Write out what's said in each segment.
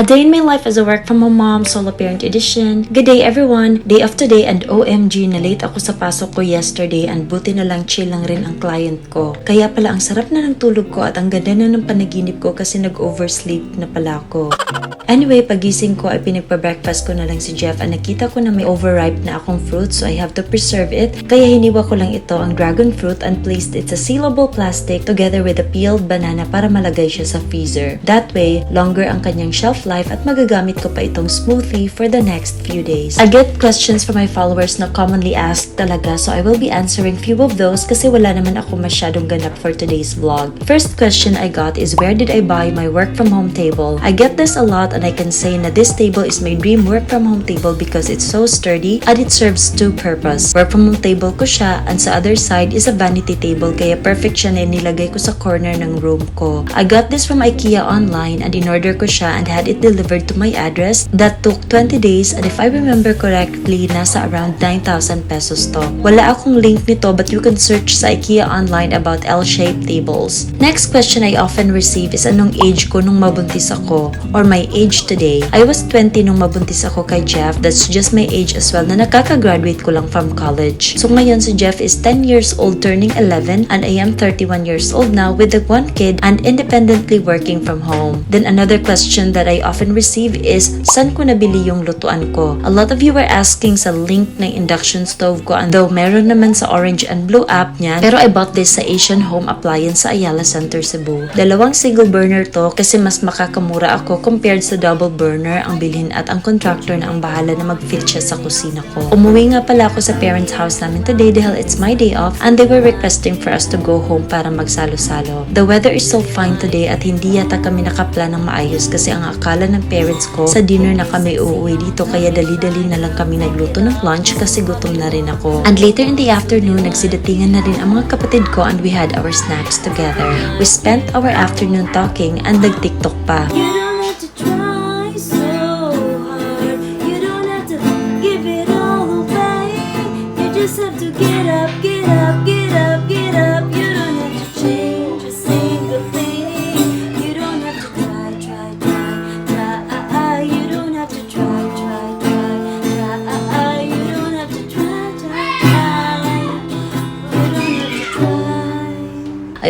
A Day in My Life as a Work From Home Mom Solo Parent Edition. Good day everyone! Day of today and OMG na late ako sa pasok ko yesterday and buti na lang chill lang rin ang client ko. Kaya pala ang sarap na ng tulog ko at ang ganda na ng panaginip ko kasi nag-oversleep na pala ako. Anyway, pagising ko ay pinagpa-breakfast ko na lang si Jeff at nakita ko na may overripe na akong fruit so I have to preserve it. Kaya hiniwa ko lang ito ang dragon fruit and placed it sa sealable plastic together with a peeled banana para malagay siya sa freezer. That way, longer ang kanyang shelf life at magagamit ko pa itong smoothie for the next few days. I get questions from my followers na commonly asked talaga so I will be answering few of those kasi wala naman ako masyadong ganap for today's vlog. First question I got is where did I buy my work from home table? I get this a lot and I can say na this table is my dream work from home table because it's so sturdy and it serves two purpose. Work from home table ko siya and sa other side is a vanity table kaya perfect siya na nilagay ko sa corner ng room ko. I got this from IKEA online and in-order ko siya and had it delivered to my address. That took 20 days and if I remember correctly, nasa around 9,000 pesos to. Wala akong link nito but you can search sa IKEA online about L-shaped tables. Next question I often receive is anong age ko nung mabuntis ako or my age today. I was 20 nung mabuntis ako kay Jeff. That's just my age as well na nakaka-graduate ko lang from college. So ngayon si Jeff is 10 years old turning 11 and I am 31 years old now with a one kid and independently working from home. Then another question that I often receive is saan ko nabili yung lutuan ko? A lot of you were asking sa link ng induction stove ko and though meron naman sa orange and blue app niya pero I bought this sa Asian Home Appliance sa Ayala Center Cebu. Dalawang single burner to kasi mas makakamura ako compared sa double burner ang bilhin at ang contractor na ang bahala na mag-fit siya sa kusina ko. Umuwi nga pala ako sa parents house namin today dahil it's my day off and they were requesting for us to go home para magsalo-salo. The weather is so fine today at hindi yata kami nakaplan ng maayos kasi ang akala ng parents ko sa dinner na kami uuwi dito kaya dali-dali na lang kami nagluto ng lunch kasi gutom na rin ako. And later in the afternoon, nagsidatingan na rin ang mga kapatid ko and we had our snacks together. We spent our afternoon talking and nag-tiktok pa. You don't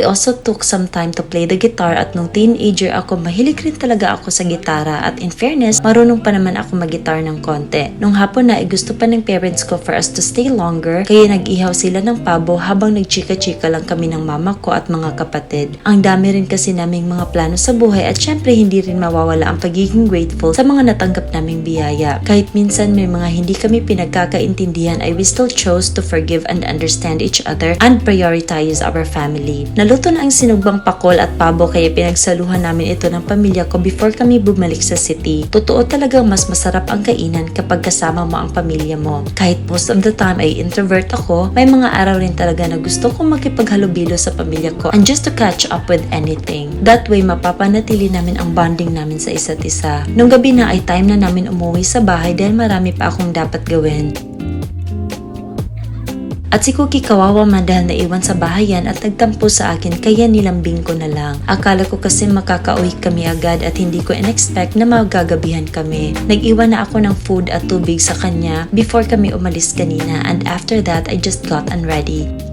I also took some time to play the guitar at nung teenager ako, mahilig rin talaga ako sa gitara at in fairness, marunong pa naman ako magitar ng konti. Nung hapon na, ay gusto pa ng parents ko for us to stay longer, kaya nag-ihaw sila ng pabo habang nagchika-chika lang kami ng mama ko at mga kapatid. Ang dami rin kasi naming mga plano sa buhay at syempre hindi rin mawawala ang pagiging grateful sa mga natanggap naming biyaya. Kahit minsan may mga hindi kami pinagkakaintindihan ay we still chose to forgive and understand each other and prioritize our family. Naluto na ang sinugbang pakol at pabo kaya pinagsaluhan namin ito ng pamilya ko before kami bumalik sa city. Totoo talagang mas masarap ang kainan kapag kasama mo ang pamilya mo. Kahit most of the time ay introvert ako, may mga araw rin talaga na gusto kong makipaghalubilo sa pamilya ko and just to catch up with anything. That way, mapapanatili namin ang bonding namin sa isa't isa. Nung gabi na ay time na namin umuwi sa bahay dahil marami pa akong dapat gawin. At si Cookie kawawa man dahil naiwan sa bahay yan at nagtampo sa akin kaya nilambing ko na lang. Akala ko kasi makakauwi kami agad at hindi ko in-expect na magagabihan kami. Nag-iwan na ako ng food at tubig sa kanya before kami umalis kanina and after that I just got unready.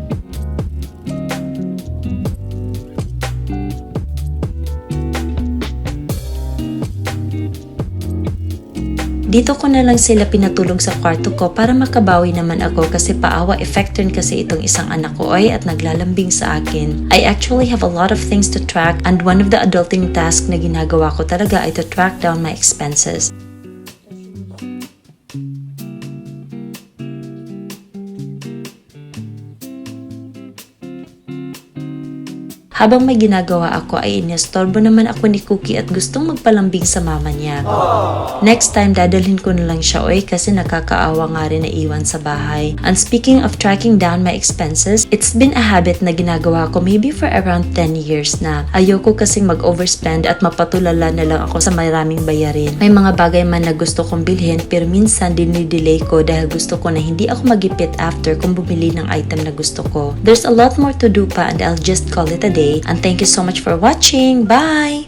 Dito ko na lang sila pinatulong sa kwarto ko para makabawi naman ako kasi paawa effect rin kasi itong isang anak ko ay at naglalambing sa akin. I actually have a lot of things to track and one of the adulting tasks na ginagawa ko talaga ay to track down my expenses. Habang may ginagawa ako ay inestorbo naman ako ni Cookie at gustong magpalambing sa mama niya. Next time, dadalhin ko na lang siya oy kasi nakakaawa nga rin na iwan sa bahay. And speaking of tracking down my expenses, it's been a habit na ginagawa ko maybe for around 10 years na. Ayoko kasing mag-overspend at mapatulala na lang ako sa maraming bayarin. May mga bagay man na gusto kong bilhin pero minsan dinidelay ko dahil gusto ko na hindi ako magipit after kung bumili ng item na gusto ko. There's a lot more to do pa and I'll just call it a day. And thank you so much for watching. Bye!